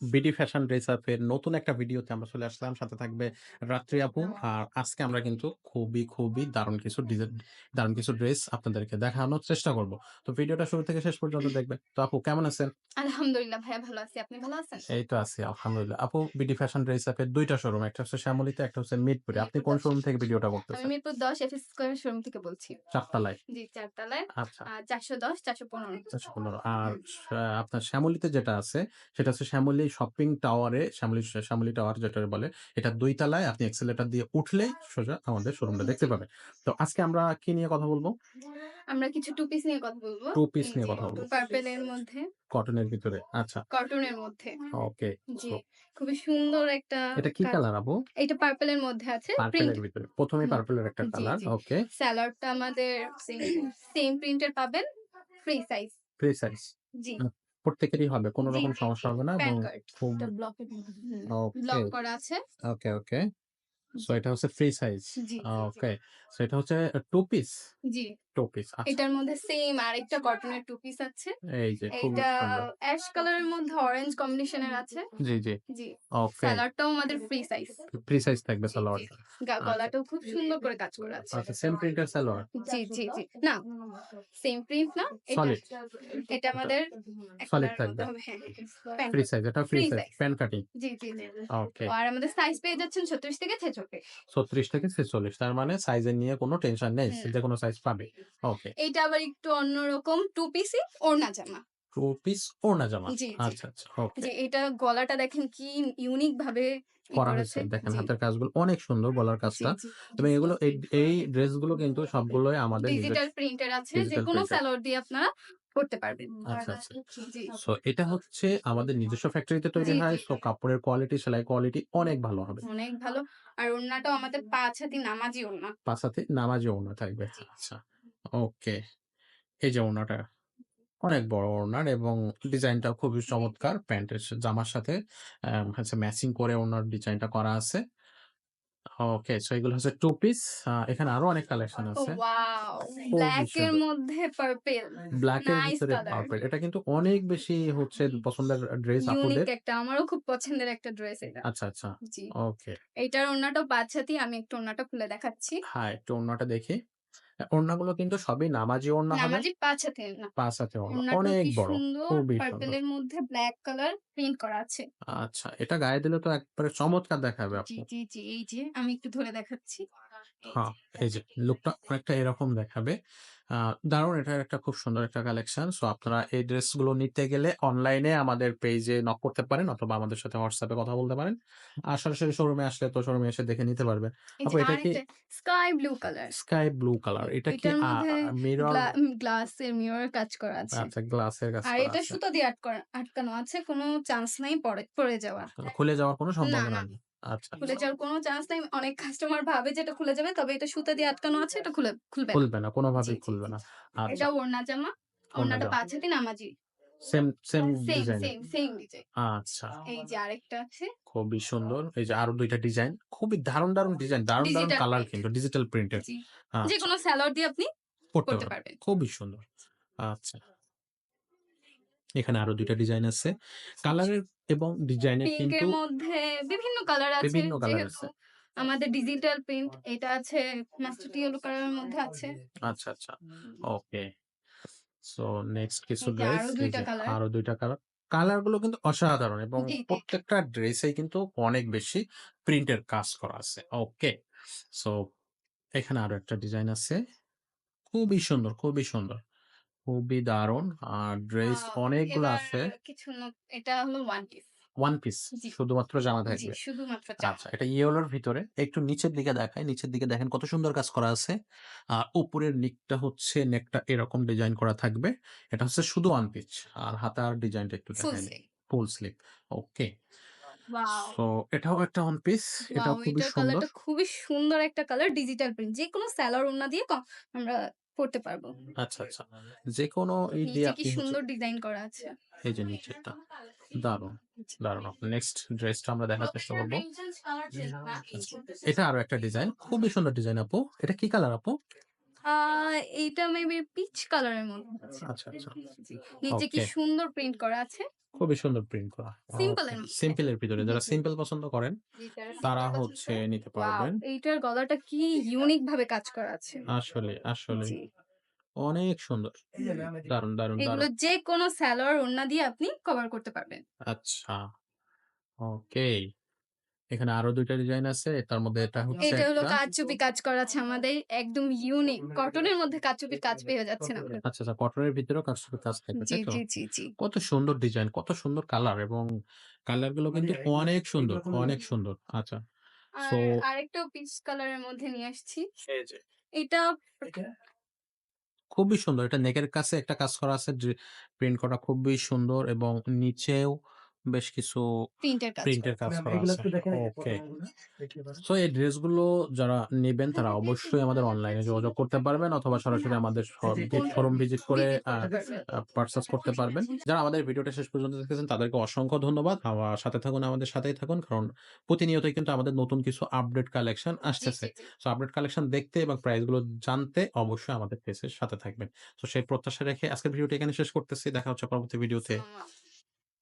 BD fashion dress আপের নতুন একটা ভিডিওতে আমরা চলে আসলাম। সাথে থাকবে রাত্রি আপু। আর আজকে আমরা কিন্তু খুবই, খুবই দারুণ কিছু দারুণ কিছু ড্রেস আপনাদেরকে দেখানোর চেষ্টা করব। তো ভিডিওটা শুরু থেকে শেষ পর্যন্ত দেখবেন। তো আপু কেমন আছেন? আলহামদুলিল্লাহ ভাইয়া ভালো আছি। আপনি ভালো আছেন? এই তো আছি আলহামদুলিল্লাহ। আপু বিডি ফ্যাশন ড্রেস আপের ২ টা শোরুম। একটা হচ্ছে শ্যামলীতে, একটা হচ্ছে মিরপুরে। আপনি কোন শোরুম থেকে ভিডিওটা করতেছেন আমি? মিরপুর ১০ এফএস স্কয়ার শোরুম থেকে বলছি। ৪ তলায়? জি, ৪ তলায় আচ্ছা। আ ৪১০, ৪১৫ আচ্ছা ১৫ আর আপনার শ্যামলীতে যেটা আছে, সেটা হচ্ছে শ্যামলী শপিং টাওয়ারে, শ্যামলী শ্যামলী টাওয়ার যেটা বলে, এটা ২ তলায় আপনি এক্সেলেটর দিয়ে উঠলে সোজা আমাদের শোরুমটা দেখতে। পাবেন। তো আজকে আমরা কি নিয়ে কথা বলব আমরা কিছু টু পিস নিয়ে কথা বলব। 2 পিস নিয়ে কথা বলব। পার্পল এর মধ্যে, কটনের ভিতরে। আচ্ছা। কটনের মধ্যে। ওকে। জি, খুবই সুন্দর একটা এটা কি কালার আপু? এটা পার্পল এর মধ্যে আছে। পার্পল প্রিন্ট এর ভিতরে। ১ম এই পার্পল এর একটা কালার। ওকে। সালোয়ারটা আমাদের সেম সেম প্রিন্টের পাবেন। Free size. Free size. জি। প্রত্যেকেরই হবে। কোনো রকম সমস্যা হবে না এবং খুব। ব্লক করা আছে। ওকে, ওকে। সো এটা হচ্ছে ফ্রি সাইজ। ওকে। সো এটা হচ্ছে টু পিস? জি। 2 পিস। আচ্ছা। এটার মধ্যে সেম আরেকটা কটনের টু পিস আছে। এই যে এইটা অ্যাশ কালারের মধ্যে অরেঞ্জ কম্বিনেশন এর আছে। জি, জি। জি। ওকে। সালোয়ারটাও আমাদের ফ্রি সাইজ। ফ্রি সাইজ থাকবে। সালোয়ারটা। আচ্ছা। গলাটাও খুব সুন্দর করে কাজ করা আছে। আচ্ছা সেম প্রিন্টের সালোয়ার? জি, জি, জি। না, সেম প্রিন্ট না। এটা? এটা এটা আমাদের সলিড থাকবে? হবে। হ্যাঁ, প্যান্ট ফ্রি সাইজ। এটা free free size. Size. Pant cutting? জি, জি। ওকে। আর আমাদের সাইজ পেয়ে যাচ্ছেন 36 থেকে 46 ৩৬ থেকে ৪৬ তার মানে সাইজের নিয়ে কোনো টেনশন নেই। হুম। যেকোনো সাইজ পাবে। ওকে। এইটা আবার একটু অন্যরকম টু পিসই ওড়না জামা। 2 পিস ওড়না জামা। জি, জি। আচ্ছা, আচ্ছা। ওকে। যে এটা গলাটা দেখেন কি ইউনিক ভাবে ই করা করেছে। হয়েছে। দেখেন জি। হাতের কাজগুলো অনেক সুন্দর গলার জি, কাজটা। জি। এবং এগুলো এই এই ড্রেসগুলো কিন্তু সবগুলোই আমাদের ডিজিটাল প্রিন্টের আছে। প্রিন্টের। সালোয়ার দিয়ে আপনারা করতে পারবেন। আচ্ছা, আচ্ছা। জি। সো এটা হচ্ছে আমাদের নিজস্ব ফ্যাক্টরিতে তৈরি জি, হয়। জি। সো কাপড়ের কোয়ালিটি, সেলাই কোয়ালিটি অনেক ভালো হবে। অনেক ভালো। আর ওড়নাটাও আমাদের পাঁচ হাতি নামাজি ওড়না। ৫ হাতে নামাজি ওড়না থাকবে। আচ্ছা। ওকে। এই যে ওড়নাটা। অনেক বড় ওড়নার এবং ডিজাইনটাও খুবই। চমৎকার। প্যান্টের সা জামার সাথে হচ্ছে ম্যাচিং করে ওড়নার ডিজাইনটা করা আছে। ওকে। সো এগুলো হচ্ছে 2 পিস। আ এখানে আরও অনেক কালেকশন ও আছে। ওয়াও! খুবই ব্লাক এর সুন্দর। মধ্যে পার্পল। ব্ল্যাক এর নাইস ভিতরে কালার। পার্পল। এটা কিন্তু অনেক বেশি হচ্ছে পছন্দের ড্রেস ইউনিক আপুদের। একটা আমারও খুব পছন্দের একটা ড্রেস এটা। আচ্ছা, আচ্ছা। জি। ওকে। এইটার ওড়নাটাও ৫ হাতি। আমি একটু ওড়নাটা খুলে দেখাচ্ছি। হ্যাঁ, একটু ওড়নাটা দেখি। অ্যা ওড়নাগুলো কিন্তু সবই নামাজি ওড়না হবে। নামাজি ৫ হাতের না। পাঁচ হাতে ওড়না। অনেক কি বড়। সুন্দর খুবই সুন্দর। মধ্যে ব্ল্যাক কালার প্রিন্ট করা আছে। আচ্ছা। এটা গায়ে দিলে তো একবারে চমৎকার দেখাবে জি। জি, জি। এই যে আমি একটু ধরে দেখাচ্ছি। হ্যাঁ, এই যে লুকটা অনেকটা এরকম দেখাবে। দারুণ এটার একটা খুব সুন্দর একটা কালেকশন। সো আপনারা এই ড্রেসগুলো নিতে গেলে অনলাইনে আমাদের পেইজে নক করতে পারেন অথবা আমাদের সাথে এ কথা বলতে পারেন। আর সরাসরি শোরুমে আসলে তো শোরুমে এসে দেখে নিতে পারবেন। আপু এটা কি sky blue colour. Sky blue colour. এটা কি মিরর গ্লাসের মিরর কাজ করা আছে। আচ্ছা গ্লাসের কাজ আর এটা। সুতা দিয়ে আটকানো আছে। কোনো চান্স নাই পড়ে পড়ে যাওয়ার। খুলে যাওয়ার কোনো সম্ভাবনা নেই। আচ্ছা। খুলে যাওয়ার কোনো চান্স নাই। অনেক কাস্টমার ভাবে যে এটা খুলে যাবে। তবে এটা সুতা দিয়ে আটকানো আছে। এটা খুলে খুলবে না। খুলবে না। জি, কোনোভাবেই জি, খুলবে না। আচ্ছা। এটা ওড়না জামা। ওড়নাটা। ৫ হাতি নামাজি। Same same same, design. Same, same design. আচ্ছা। এই যে আরেকটা আছে। খুবই সুন্দর। এই যে আরও ২ টা ডিজাইন। খুবই দারুণ, দারুণ ডিজাইন। দারুণ, দারুণ কালার। কিন্তু ডিজিটাল। জি। আচ্ছা। যেকোনো সালোয়ার দিয়ে আপনি পড়তে করতে পারবেন। পারবেন। খুবই সুন্দর। আচ্ছা। এখানে আরও দুইটা ডিজাইন আছে। কালারের এবং ডিজাইনের কিন্তু মধ্যে বিভিন্ন কালার আছে। বিভিন্ন কালার আছে। আমাদের ডিজিটাল প্রিন্ট এটা আছে মাস্টার্ড ইয়েলো কালারের মধ্যে আছে। আচ্ছা, আচ্ছা। ওকে। সো নেক্সট কিছু ড্রেস আরও এই ২ যে টা কালার। আরও ২ টা কালার। কালারগুলো কিন্তু অসাধারণ এবং। প্রত্যেকটা ড্রেসেই কিন্তু অনেক বেশি প্রিন্টের কাজ করা আছে। ওকে। সো এখানে আরও একটা ডিজাইন আছে। খুবই সুন্দর, খুবই সুন্দর। খুবই দারুণ। আর ড্রেস অনেকগুলো এবার আছে। কিছু ন এটা হলো ওয়ান পিস। ওয়ান পিস জি। শুধুমাত্র জামা জি, থাকবে। শুধুমাত্র। আচ্ছা, এটা ইয়েলোর ভিতরে একটু নিচের দিকে দেখাই। নিচের দিকে দেখেন কত সুন্দর কাজ করা আছে। আর উপরের নিকটা হচ্ছে নেকটা এরকম ডিজাইন করা থাকবে। এটা হচ্ছে শুধু ওয়ান পিস। আর হাতার ডিজাইনটা একটু full sleeve. Full sleeve. Okay. Wow! So এটাও একটা ওয়ান পিস। এটাও খুবই সুন্দর। কালারটা খুবই সুন্দর একটা কালার ডিজিটাল প্রিন্ট। যেকোনো সালোয়ার ওড়না দিয়ে আমরা পড়তে পারব। আচ্ছা, আচ্ছা। যেকোনো ই দিয়ে নিচে কি আপনি সুন্দর ডিজাইন করা আছে। এই যে নিচেরটা। দারুণ দারুণ নেক্সট ড্রেসটা আমরা দেখার চেষ্টা করব। এটা আরও একটা ডিজাইন। খুবই সুন্দর ডিজাইন আপু। এটা কি কালার আপু? আ আ এইটা মেবি পিচ কালারের মধ্যে আছে। আচ্ছা, আচ্ছা। নিচে কি। সুন্দর প্রিন্ট করা আছে। খুবই সুন্দর প্রিন্ট করা। সিম্পল এর মধ্যে। ভিতরে যারা সিম্পল পছন্দ করেন তারা হচ্ছে নিতে! পারবেন। এইটার গলাটা কি ইউনিক ভাবে কাজ করা আছে। আসলে, আসলেই। জি। অনেক সুন্দর। দারুণ, দারুণ, এগুলো দারুণ। যেকোনো সালোয়ার ওড়না দিয়ে আপনি কভার করতে পারবেন। আচ্ছা। ওকে। এখানে আরও দুইটা ডিজাইন আছে। তার মধ্যে এটা হচ্ছে এটা হলো কারচুপি কাজ করা আছে আমাদের একদম ইউনিক। কটনের মধ্যে কারচুপির কাজ পেয়ে যাচ্ছেন আপনারা। আচ্ছা, আচ্ছা। কটনের ভিতরেও কারচুপির কাজ থাকবে, জি, তাই তো? জি, জি, জি। কত সুন্দর ডিজাইন, কত সুন্দর কালার এবং কালারগুলো কিন্তু অনেক সুন্দর, অনেক সুন্দর। আচ্ছা। আর সো আরেকটাও পিচ কালারের মধ্যে নিয়ে আসছি। এই যে এটা খুবই সুন্দর। এটা নেকের কাছে একটা কাজ করা আছে প্রিন্ট করা খুবই সুন্দর এবং নিচেও বেশ কিছু প্রিন্টের কাজ প্রিন্টের করা। কাজ করা আছে। ওকে। সো এই ড্রেসগুলো যারা নিবেন তারা অবশ্যই আমাদের অনলাইনে যোগাযোগ করতে পারবেন অথবা সরাসরি আমাদের শোরুম ভিজিট করে ভিজিট করতে পারবেন। পারচেজ করতে পারবেন। যারা আমাদের ভিডিওটা শেষ পর্যন্ত দেখতেছেন তাদেরকে অসংখ্য ধন্যবাদ। আবার সাথে থাকুন, আমাদের সাথেই থাকুন। কারণ প্রতিনিয়তই কিন্তু আমাদের নতুন কিছু আপডেট কালেকশন আসতেছে। সো আপডেট কালেকশন দেখতে এবং প্রাইসগুলো জানতে অবশ্যই আমাদের পেজের সাথে থাকবেন। তো সেই প্রত্যাশা রেখে আজকের ভিডিওটি এখানে শেষ করতেছি। দেখা হচ্ছে পরবর্তী ভিডিওতে।